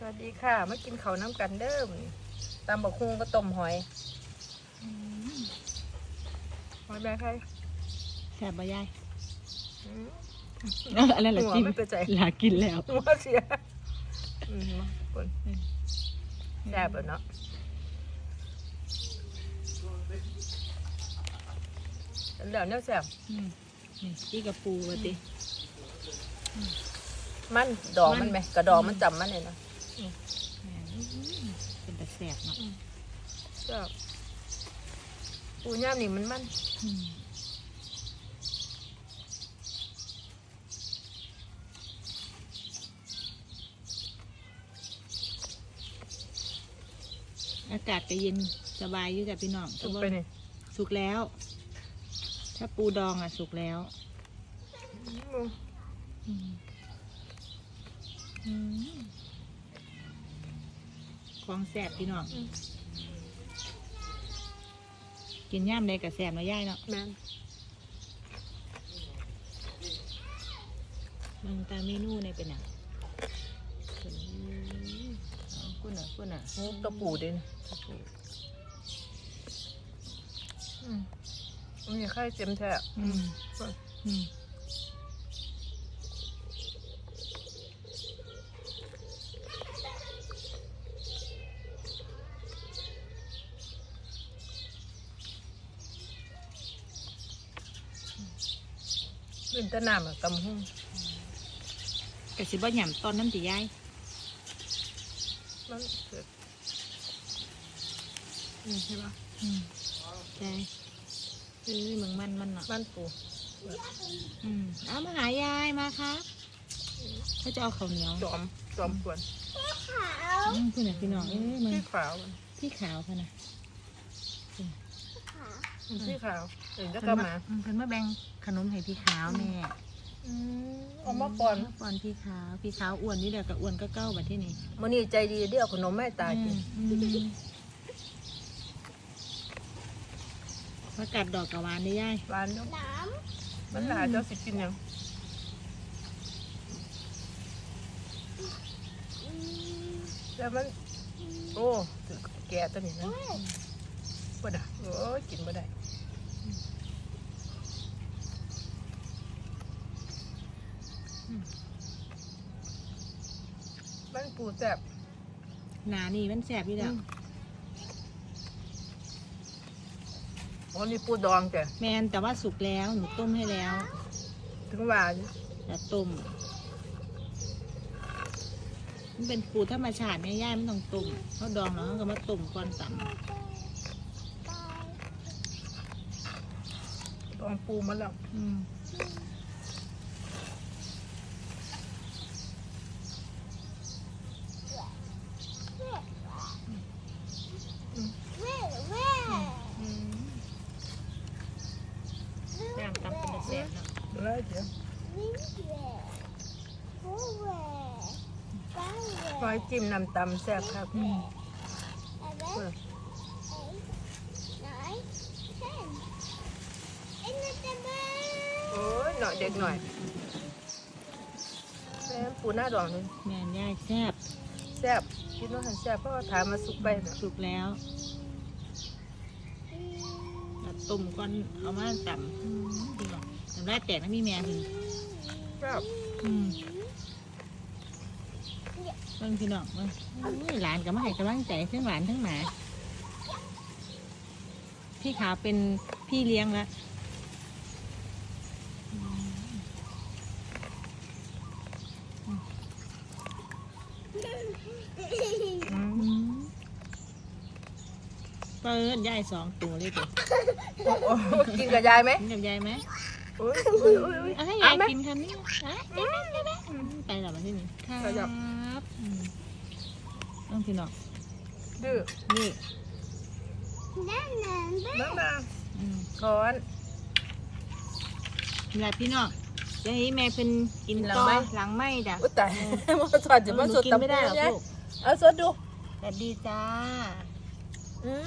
สวัสดีค่ะ มากินข้าวน้ำกันเด้อมื้อนี้ตำบักฮุงก็ต้มหอยหอยแบงไทยแซ่บบ่ยายอืมอะไรล่ะหัวจิ้มไม่เป็นใจหลากินแล้วหัวเสียอืมมาปนแซ่บแล้วเนาะแล้วเนี่ยแซ่บอืมนี่อีกระปูวะติมันดอกมัมันนไหมกระดอกมันจำมันเลยเนาะแหมเป็นตะ แซ่บเนาะแซ่บปูย่ามนี่มันมันอืมอากาศก็เย็นสบายอยู่จ้ะพี่น้องสุกไปนี่สุกแล้ว ถ้าปูดองอะสุกแล้วอืมอืมอืม ของแสบพี่น้องกินย่ามใดกับแสบเนาะย่ายเนาะแม่นมันตามเมนูในเป็นหยังอืมเอาคุณอะคุณอะหูตะปูเด่นอืมมันมีไข่เจ็มแท้อืมอืม ขึ้นแตะน้ำอะตำหุ่งกะสิบ่หย่ำตอนน้ำติย่ายมันเกิดอืมใช่ปะอืมใช่เอ้ยเมืองมันมันเนาะบ้านปูอืมเอามาหายายมาค่ะเขาจะเอาข้าวเหนียวจอมจอมควรอืมคุณน่ะพี่น้องเอ้ยมันพี่ขาวมันพี่ขาวค่ะนะ พี่ขาวถึงจะเพิ่กนลับมามาอืมเพิ่นมาแบ่งขนมให้พี่ขาวแม่อืมเอามาก่อนเมื่ก่อนพี่ขาวพี่ขาวอ้วนนี่แหละก็อ้วนก็เก้าบัดที่นี่มันนี่ใจดีเดี๋ยวเอาขนมแม่ตายกินอืมอืมผักกาดดอกกะหวานนี่ยายหวานเนาะมันหลายเจ้าสิกินหยังแต่มัน โอ้ถือแก่ตัวนี้นะบ่ได้โอ้ยกินบ่ได้ มันปูแซ่บหนานี่มันแสบอยู่แล้วอ๋อนี่ปูดองจ้ะแมนแต่ว่าสุกแล้วหนูต้มให้แล้วถึงว่าอยู่แต่ต้มมันเป็นปูธรรมชาติแม่ย่ายมันต้องต้มเขาดองแล้วเขาก็มาต้มก่อนตดองปูมาแล้วำอืม อืม ย่างตำเป็นตะแสบเนาะ เดี๋ยวเดี๋ยวซอยจิ้มน้ำตำแซ่บครับอืมโอ้ยหน่อยเด็กหน่อยแม่ปูหน้าดองนึงแม่นย่ายแซ่บแซ่บคิดว่าหันแซ่บเพราะว่าถามมาสุกไปน่ะสุกแล้วแล้วต้มก่อนเอามาตำอืมดีกว่า น้ำลายแตกนะมีแม่ถึงแซ่บอืมเบิ่งพี่น้องเบิ่งอุ้ยหลานก็มาให้กำลังใจทั้งหลานทั้งหมา พี่ขาวเป็นพี่เลี้ยงละอืมเปิดยายสองตัวเลยตัวโอ้โอ้กินกับยายไหมกินกับยายไหม โอ้ยโอ้ยโอ้ยโอ้ยเอาให้เอายายไหมกินคันนี้อะได้ไหมได้ไหมอืมไปหรอมาที่นี่ครัไปจ้ะบอืมต้องพี่น้องดื้อนี่นั่งนาอืมค้อนนี่แหละพี่น้องเดี๋ยวให้แม่เป็นกินหลังต่อไหมหลังไม่จ้ะอุ้ยตายมาสอดจะมาหนูสดกินตำไม่ได้หรอกปูลูกเอาสดดูแต่ดีจ้าอืม